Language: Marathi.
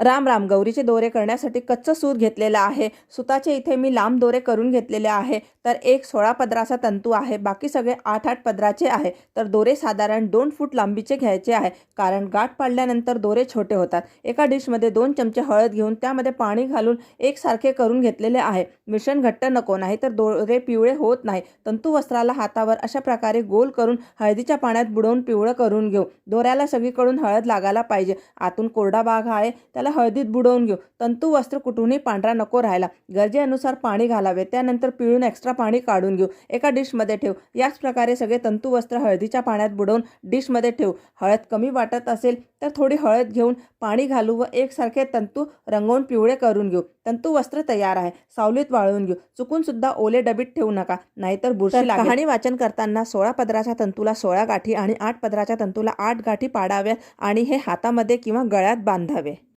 राम राम गौरीचे दोरे करण्यासाठी कच्चं सूत घेतलेलं आहे. सुताचे इथे मी लांब दोरे करून घेतलेले आहे. तर एक सोळा पदराचा तंतू आहे. बाकी सगळे आठ आठ पदराचे आहे. तर दोरे साधारण दोन फूट लांबीचे घ्यायचे आहे. कारण गाठ पाडल्यानंतर दोरे छोटे होतात. एका डिशमध्ये दोन चमचे हळद घेऊन त्यामध्ये पाणी घालून एकसारखे करून घेतलेले आहे. मिश्रण घट्ट नको नाही तर दोरे पिवळे होत नाही. तंतू वस्त्राला हातावर अशा प्रकारे गोल करून हळदीच्या पाण्यात बुडवून पिवळं करून घेऊ. दोऱ्याला सगळीकडून हळद लागायला पाहिजे. आतून कोरडा भाग आहे. त्याला हळदीत बुडवून घेऊ. तंतू वस्त्र कुठूनही पांढरा नको राहायला. गरजेनुसार पाणी घालावे. त्यानंतर पिळून एक्स्ट्रा पाणी काढून घेऊ. एका डिशमध्ये ठेव. याच प्रकारे सगळे तंतू वस्त्र हळदीच्या पाण्यात बुडवून डिशमध्ये ठेवू. हळद कमी वाटत असेल तर थोडी हळद घेऊन पाणी घालू व एकसारखे तंतू रंगवून पिवळे करून घेऊ. तंतू वस्त्र तयार आहे. सावलीत वाळवून घेऊ. चुकून सुद्धा ओले डबीत ठेवू नका. नाहीतर बुरशी कहाणी वाचन करताना सोळा पदराच्या तंतूला सोळा गाठी आणि आठ पदराच्या तंतूला आठ गाठी पाडाव्या आणि हे हातामध्ये किंवा गळ्यात बांधावे.